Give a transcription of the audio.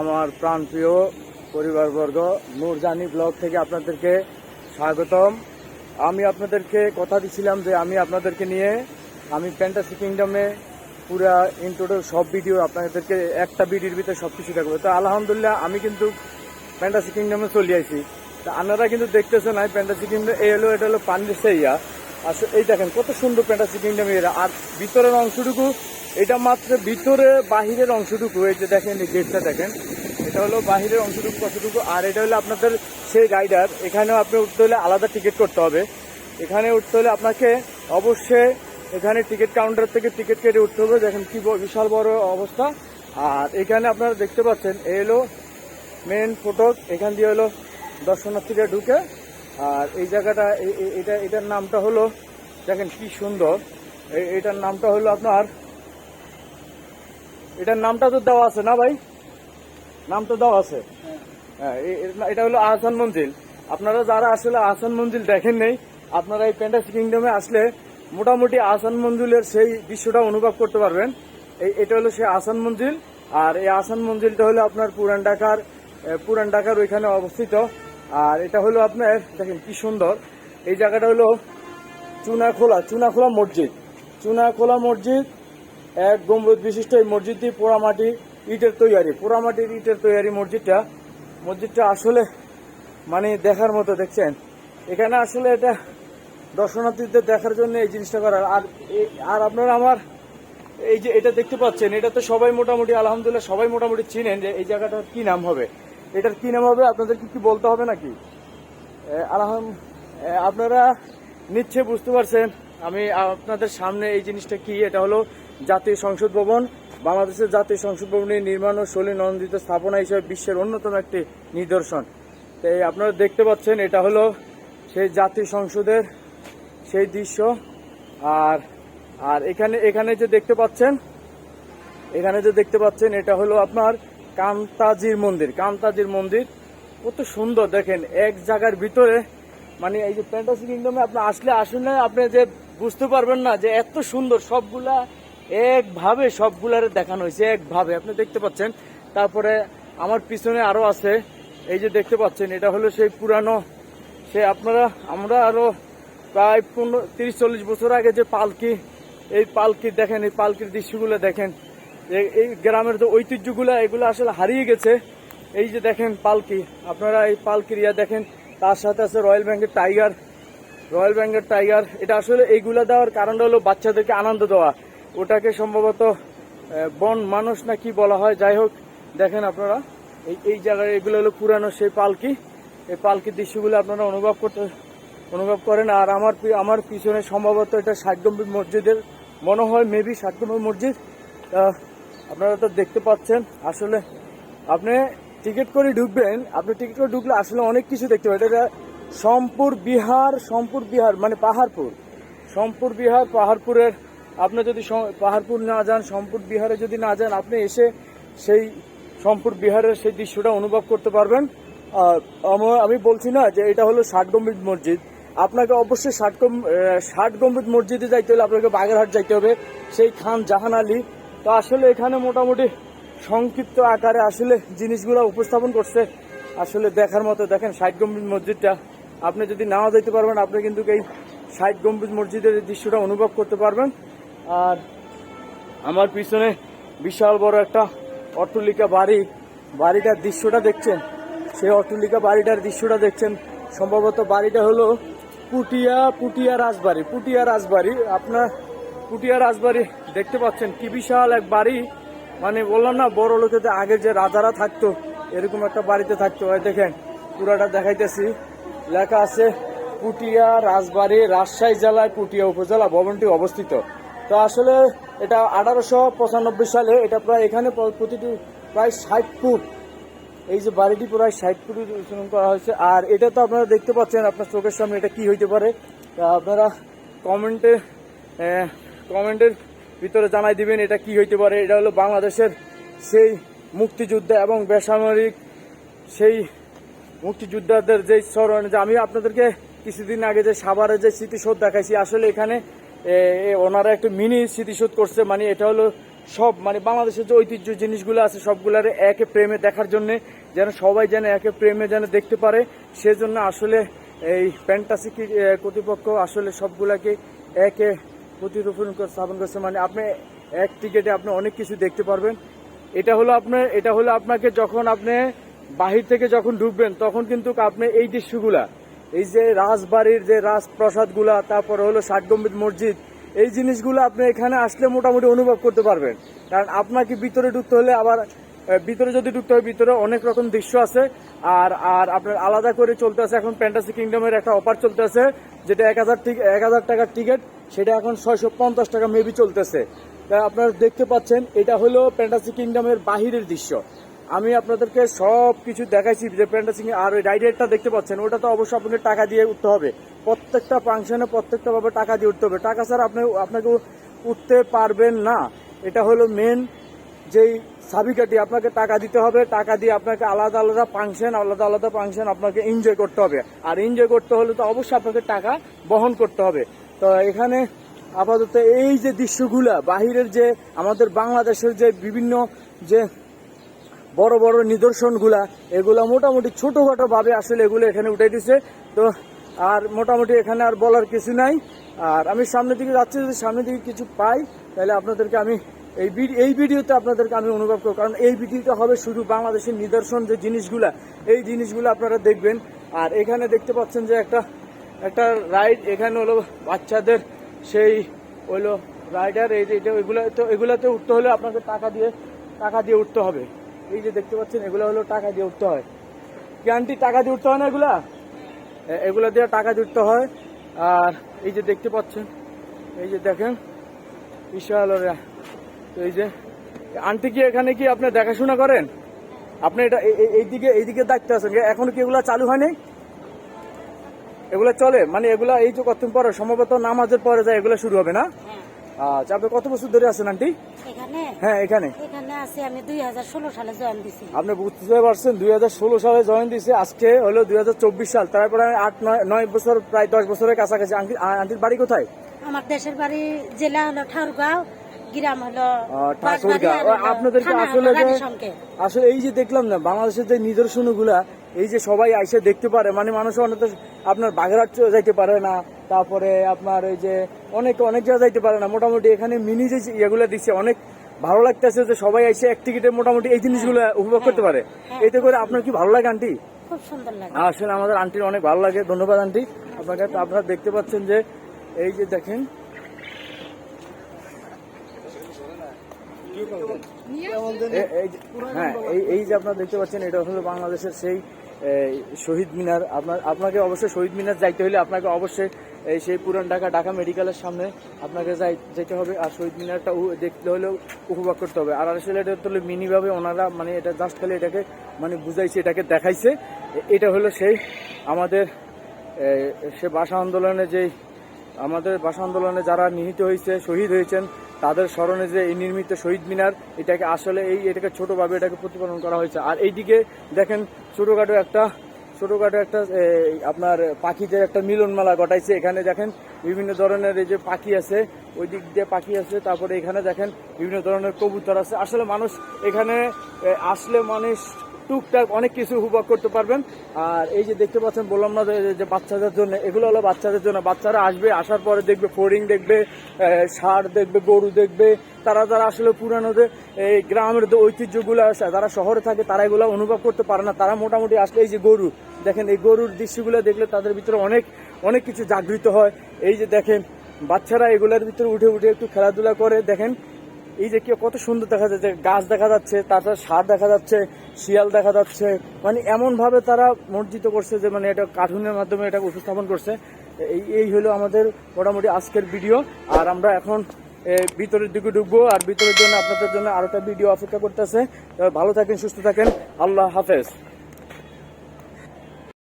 আমার প্রাণপ্রিয় পরিবারবর্গ নূরজানি ব্লগ থেকে আপনাদেরকে স্বাগতম। আমি আপনাদেরকে কথা দিছিলাম যে আমি আপনাদেরকে নিয়ে, আমি ফ্যান্টাসি কিংডমে পুরা ইন সব ভিডিও আপনাদেরকে একটা ভিডিওর ভিতরে সব কিছু দেখব। তো আলহামদুলিল্লাহ আমি কিন্তু ফ্যান্টাসি কিংডমে চলে আইছি। তা আপনারা কিন্তু দেখতেছেন আমি ফ্যান্টাসি কিংডম এই হলো, এটা হলো পান্ডে সেইয়া আসলে এই দেখেন কত সুন্দর ফ্যান্টাসি কিংডম এরা। আর ভিতরের অংশটুকু এটা মাত্র ভিতরে বাহিরের অংশটুকু যে দেখেন এই গেটটা দেখেন। এটা হলো বাহিরের অংশটুকু, কতটুকু? আর এটা হলো আপনাদের সেই রাইডার এখানেও আপনি উঠতে হলে আলাদা টিকিট করতে হবে। এখানে উঠতে হলে আপনাকে অবশ্যই এখানে টিকিট কাউন্টার থেকে টিকিট কেটে উঠতে হবে। দেখেন কি বিশাল বড় অবস্থা। আর এখানে আপনারা দেখতে পাচ্ছেন, এ হলো মেন ফটক, এখান দিয়ে হলো দর্শনার্থীরা ঢুকে। আর এই জায়গাটা এটা এটার নামটা হলো, দেখেন কি সুন্দর। এটার নামটা হলো আপনার এটার নামটা তো দেওয়া আছে না ভাই? নাম তো দেওয়া আছে। হ্যাঁ এটা হলো আহসান মঞ্জিল। আপনারা যারা আসলে আহসান মঞ্জিল দেখেন নেই, আপনারা এই প্যান্টাস কিংডমে আসলে মোটামুটি আহসান মঞ্জিলের সেই দৃশ্যটা অনুভব করতে পারবেন। এই এটা হলো সেই আহসান মঞ্জিল, আর এই আহসান মঞ্জিলটা হলো আপনার পুরান ঢাকার পুরান ঢাকার ওইখানে অবস্থিত। আর এটা হলো আপনার, দেখেন কি সুন্দর। এই জায়গাটা হলো চুনাখোলা চুনাখোলা মসজিদ। চুনাখোলা মসজিদ এক গম্বুজ বিশিষ্ট এই মসজিদটি পোড়ামাটি ইটের তৈয়ারি। পোড়ামাটির ইটের তৈয়ারি মসজিদটা। মসজিদটা আসলে মানে দেখার মতো, দেখছেন? এখানে আসলে এটা দর্শনার্থীদের দেখার জন্য এই জিনিসটা করার আর আর আপনারা আমার এই যে এটা দেখতে পাচ্ছেন, এটা তো সবাই মোটামুটি, আলহামদুলিল্লাহ সবাই মোটামুটি চিনেন যে এই জায়গাটার কি নাম হবে। এটার কি নাম হবে আপনাদের কি কি বলতে হবে নাকি? আলহাম আপনারা নিচ্ছে বুঝতে পারছেন, আমি আপনাদের সামনে এই জিনিসটা কি, এটা হলো জাতীয় সংসদ ভবন, বাংলাদেশের জাতীয় সংসদ ভবনের নির্মাণ ও শৈলী নন্দিত স্থাপনা হিসেবে বিশ্বের অন্যতম একটি নিদর্শন। তাই আপনারা দেখতে পাচ্ছেন, এটা হলো সেই জাতীয় সংসদের সেই দৃশ্য। আর আর এখানে এখানে যে দেখতে পাচ্ছেন, এখানে যে দেখতে পাচ্ছেন, এটা হলো আপনার কান্তাজির মন্দির। কান্তাজির মন্দির, কত সুন্দর দেখেন, এক জায়গার ভিতরে মানে এই যে ফ্যান্টাসি কিংডমে আপনি আসলে আসলে আপনি যে বুঝতে পারবেন না যে এত সুন্দর, সবগুলা একভাবে সবগুলারে দেখানো হয়েছে, একভাবে। আপনি দেখতে পাচ্ছেন, তারপরে আমার পিছনে আরও আছে। এই যে দেখতে পাচ্ছেন, এটা হলো সেই পুরানো, সে আপনারা, আমরা আরও প্রায় পনেরো, তিরিশ, চল্লিশ বছর আগে যে পালকি, এই পালকি দেখেন, এই পালকির দৃশ্যগুলো দেখেন। এই গ্রামের যে ঐতিহ্যগুলো, এগুলো আসলে হারিয়ে গেছে। এই যে দেখেন পালকি, আপনারা এই পালকির ইয়া দেখেন, তার সাথে আছে রয়্যাল ব্যাংকের টাইগার। রয়্যাল বেঙ্গল টাইগার, এটা আসলে এইগুলা দেওয়ার কারণটা হলো বাচ্চাদেরকে আনন্দ দেওয়া। ওটাকে সম্ভবত বন মানুষ না কি বলা হয়, যাই হোক, দেখেন আপনারা, এই এই জায়গায় এগুলো হলো পুরানো সেই পালকি। এই পালকির দৃশ্যগুলো আপনারা অনুভব করতে, অনুভব করেন। আর আমার আমার পিছনে সম্ভবত এটা ষাট গম্ভীর মসজিদের, মনে হয় মেবি ষাট গম্ভীর মসজিদ আপনারা তো দেখতে পাচ্ছেন, আসলে আপনি টিকিট করে ঢুকবেন, আপনি টিকিট করে ঢুকলে আসলে অনেক কিছু দেখতে পাবেন। এটা সম্পুর বিহার সম্পুর বিহার মানে পাহাড়পুর। সম্পুর বিহার, পাহাড়পুরের আপনি যদি পাহাড়পুর না যান, সম্পুর, বিহারে যদি না যান, আপনি এসে সেই সম্পুর, বিহারের সেই দৃশ্যটা অনুভব করতে পারবেন। আমি বলছি না যে এটা হলো ষাট গম্ভীর মসজিদ। আপনাকে অবশ্যই ষাট ষাট গম্ভীর মসজিদে যাইতে হলে আপনাকে বাগেরহাট যাইতে হবে। সেই খান জাহান আলী। তো আসলে এখানে মোটামুটি সংক্ষিপ্ত আকারে আসলে জিনিসগুলো উপস্থাপন করছে। আসলে দেখার মতো দেখেন ষাট গম্ভীর মসজিদটা। আপনি যদি নাও যেতে পারবেন, আপনি কিন্তু এই ষাট গম্ভীর মসজিদের দৃশ্যটা অনুভব করতে পারবেন। আর আমার পিছনে বিশাল বড় একটা অট্টলিকা বাড়ি। বাড়িটার দৃশ্যটা দেখছেন? সেই অট্টলিকা বাড়িটার দৃশ্যটা দেখছেন। সম্ভবত বাড়িটা হলো পুটিয়া পুটিয়া রাজবাড়ি। পুটিয়া রাজবাড়ি। আপনার পুটিয়া রাজবাড়ি দেখতে পাচ্ছেন? কি বিশাল এক বাড়ি। মানে বললাম না, বড় লোকেদের আগে যে রাজারা থাকতো, এরকম একটা বাড়িতে থাকতো। হয় দেখেন, পুরাটা দেখাইতেছি। লেখা আছে, পুটিয়া রাজবাড়ি, রাজশাহী জেলায় পুটিয়া উপজেলা ভবনটি অবস্থিত। তো আসলে এটা আঠারোশো পঁচানব্বই সালে এটা প্রায় এখানে প্রতিটি প্রায় ষাট ফুট। এই যে বাড়িটি প্রায় ষাট ফুট উন্নয়ন করা হয়েছে। আর এটা তো আপনারা দেখতে পাচ্ছেন আপনার চোখের সামনে এটা কি হইতে পারে। আপনারা কমেন্টে কমেন্টের ভিতরে জানাই দিবেন এটা কি হইতে পারে। এটা হলো বাংলাদেশের সেই মুক্তিযুদ্ধ এবং বেসামরিক সেই মুক্তিযোদ্ধাদের যে স্মরণ, যে আমি আপনাদেরকে কিছুদিন আগে যে সাভারে যে স্মৃতিসৌধ দেখাইছি, আসলে এখানে ওনারা একটু মিনি স্মৃতিসৌধ করছে মানে এটা হলো সব মানে বাংলাদেশের যে ঐতিহ্য জিনিসগুলো আছে, সবগুলার একে প্রেমে দেখার জন্য যেন সবাই যেন একে প্রেমে যেন দেখতে পারে। সেজন্য আসলে এই ফ্যান্টাসি কর্তৃপক্ষ আসলে সবগুলাকে একে প্রতিরোপণ স্থাপন করছে। মানে আপনি এক টিকেটে আপনি অনেক কিছু দেখতে পারবেন। এটা হলো আপনার, এটা হলো আপনাকে যখন আপনি বাহির থেকে যখন ঢুকবেন, তখন কিন্তু আপনি এই দৃশ্যগুলা এই যে রাজবাড়ির যে রাজপ্রসাদগুলা, তারপরে হলো ষাটগম্বিত মসজিদ, এই জিনিসগুলো আপনি এখানে আসলে মোটামুটি অনুভব করতে পারবেন। কারণ আপনাকে ভিতরে ঢুকতে হলে আবার ভিতরে যদি ঢুকতে হয়, ভিতরে অনেক রকম দৃশ্য আছে। আর আর আপনার আলাদা করে চলতে আছে এখন প্যান্টাসি কিংডমের একটা অফার চলতে চলতেছে, যেটা এক হাজার এক হাজার টাকার টিকিট সেটা এখন ছয়শো পঞ্চাশ টাকা মেবি চলতেছে। তাই আপনারা দেখতে পাচ্ছেন, এটা হলো প্যান্টাসি কিংডমের বাহিরের দৃশ্য। আমি আপনাদেরকে সব কিছু দেখাইছি, যে প্যান্টাসিং আর ওই রাইডারটা দেখতে পাচ্ছেন, ওটা তো অবশ্যই আপনাকে টাকা দিয়ে উঠতে হবে। প্রত্যেকটা ফাংশনে প্রত্যেকটা ভাবে টাকা দিয়ে উঠতে হবে। টাকা ছাড়া আপনি, আপনাকে উঠতে পারবেন না। এটা হলো মেন যেই সাবিকাটি আপনাকে টাকা দিতে হবে, টাকা দিয়ে আপনাকে আলাদা আলাদা ফাংশন, আলাদা আলাদা ফাংশন আপনাকে এনজয় করতে হবে। আর এনজয় করতে হলে তো অবশ্যই আপনাকে টাকা বহন করতে হবে। তো এখানে আপাতত এই যে দৃশ্যগুলা, বাহিরের যে আমাদের বাংলাদেশের যে বিভিন্ন যে বড় বড় নিদর্শনগুলা, এগুলা মোটামুটি ছোটখাটো ভাবে আসলে এগুলো এখানে উঠে দিছে। তো আর মোটামুটি এখানে আর বলার কিছু নাই। আর আমি সামনের দিকে যাচ্ছি, যদি সামনের দিকে কিছু পাই, তাহলে আপনাদেরকে আমি এই এই ভিডিওতে আপনাদেরকে আমি অনুভব করব। কারণ এই ভিডিওটা হবে শুধু বাংলাদেশের নিদর্শন যে জিনিসগুলা, এই জিনিসগুলো আপনারা দেখবেন। আর এখানে দেখতে পাচ্ছেন যে একটা একটা রাইড, এখানে হলো বাচ্চাদের সেই হলো রাইডার, এই যে এটা- এগুলো তো এগুলাতে উঠতে হলে আপনাকে টাকা দিয়ে টাকা দিয়ে উঠতে হবে। এই যে দেখতে পাচ্ছেন, এগুলো হলো টাকা দিয়ে উঠতে হয়। কি আন্টি, টাকা দিয়ে উঠতে হয় না এগুলা? এগুলো দিয়ে টাকা দিয়ে উঠতে হয়। আর এই যে দেখতে পাচ্ছেন, এই যে দেখেন, বিশাল এই যে, আন্টি কি এখানে কি আপনি দেখাশোনা করেন? আপনি এটা এই- এই- এইদিকে এইদিকে দায়িত্ব আছেন। এখনও কি এগুলা চালু হয়নি? এগুলা চলে? মানে এগুলা এই যে কতদিন পরে, সম্ভবত নামাজের পরে যায়, এগুলা শুরু হবে না? আচ্ছা আপনি কত বছর ধরে আছেন আন্টি? এখানে? হ্যাঁ এখানে। এখানে আছে আমি দুই হাজার ষোলো সালে জয়েন দিছি। আপনি বুঝতে পারছেন দুই হাজার ষোলো সালে জয়েন আজকে হলো দুই হাজার চব্বিশ সাল। তারপরে আট নয় নয় বছর প্রায় দশ বছরের কাছাকাছি। আন্টির বাড়ি কোথায়? আমার দেশের বাড়ি জেলা হলো ঠাকুরগাঁও গ্রাম হলো ঠাকুরগাঁও। আপনাদেরকে আসলে। আসলে এই যে দেখলাম না বাংলাদেশের যে নিদর্শনগুলা এই যে সবাই আইসে দেখতে পারে মানে মানুষ অনেক আপনার বাগেরহাট যাইতে পারে না তারপরে আপনার এই যে অনেক অনেক জায়গায় যাইতে পারে না। মোটামুটি এখানে মিনি যে ইয়েগুলো দিচ্ছে অনেক ভালো লাগতেছে যে সবাই আইসে এক টিকিটে মোটামুটি এই জিনিসগুলো উপভোগ করতে পারে। হ্যাঁ। এতে করে আপনার কি ভালো লাগে আন্টি? খুব সুন্দর লাগে। আসলে আমাদের আন্টির অনেক ভালো লাগে। ধন্যবাদ আন্টি। আপনাকে আপনারা দেখতে পাচ্ছেন যে এই যে দেখেন। এই যে- হ্যাঁ এই এই যে আপনারা দেখতে পাচ্ছেন এটা হলো বাংলাদেশের সেই শহীদ মিনার, আপনার, আপনাকে অবশ্যই শহীদ মিনার যাইতে হলে আপনাকে অবশ্যই, এই সেই পুরান ঢাকা ঢাকা মেডিকেলের সামনে আপনাকে যাই, যেতে হবে। আর শহীদ মিনারটা দেখতে হলেও উপভোগ করতে হবে। আর আসলে এটা তো মিনিভাবে ওনারা মানে এটা জাস্ট খালি এটাকে মানে বুঝাইছে, এটাকে দেখাইছে। এটা হলো সেই আমাদের সে ভাষা আন্দোলনে যেই, আমাদের ভাষা আন্দোলনে যারা নিহিত হয়েছে শহীদ হয়েছেন তাদের স্মরণে যে এই নির্মিত শহীদ মিনার, এটাকে আসলে এই, এটাকে ছোটোভাবে এটাকে প্রতিপালন করা হয়েছে। আর এইদিকে দেখেন ছোটোখাটো একটা, ছোটখাটো একটা আপনার পাখিদের একটা মিলন মেলা ঘটাইছে। এখানে দেখেন বিভিন্ন ধরনের এই যে পাখি আছে, ওই দিক দিয়ে পাখি আছে, তারপরে এখানে দেখেন বিভিন্ন ধরনের কবুতর আছে। আসলে মানুষ এখানে আসলে মানুষ টুকটাক অনেক কিছু উপভোগ করতে পারবেন। আর এই যে দেখতে পাচ্ছেন, বললাম না যে- বাচ্চাদের জন্য, এগুলো হলো বাচ্চাদের জন্য। বাচ্চারা আসবে, আসার পরে দেখবে ফড়িং দেখবে সার দেখবে, গরু দেখবে। তারা যারা আসলে পুরানোদের, এই গ্রামের যে ঐতিহ্যগুলো যারা শহরে থাকে, তারা এগুলো অনুভব করতে পারে না। তারা মোটামুটি আসলে এই যে গরু, দেখেন এই গরুর দৃশ্যগুলো দেখলে তাদের ভিতরে অনেক অনেক কিছু জাগৃত হয়। এই যে দেখেন, বাচ্চারা এগুলোর ভিতরে উঠে উঠে একটু খেলাধুলা করে। দেখেন এই যে কেউ কত সুন্দর দেখা যাচ্ছে, গাছ দেখা যাচ্ছে, তারপর সার দেখা যাচ্ছে, শিয়াল দেখা যাচ্ছে মানে এমন ভাবে তারা মর্জিত করছে যে মানে এটা কার্টুনের মাধ্যমে এটা উপস্থাপন করছে। এই এই হলো আমাদের মোটামুটি আজকের ভিডিও। আর আমরা এখন ভিতরের দিকে ঢুকবো। আর ভিতরের জন্য আপনাদের জন্য আরও একটা ভিডিও অপেক্ষা করতেছে। ভালো থাকেন, সুস্থ থাকেন। আল্লাহ হাফেজ।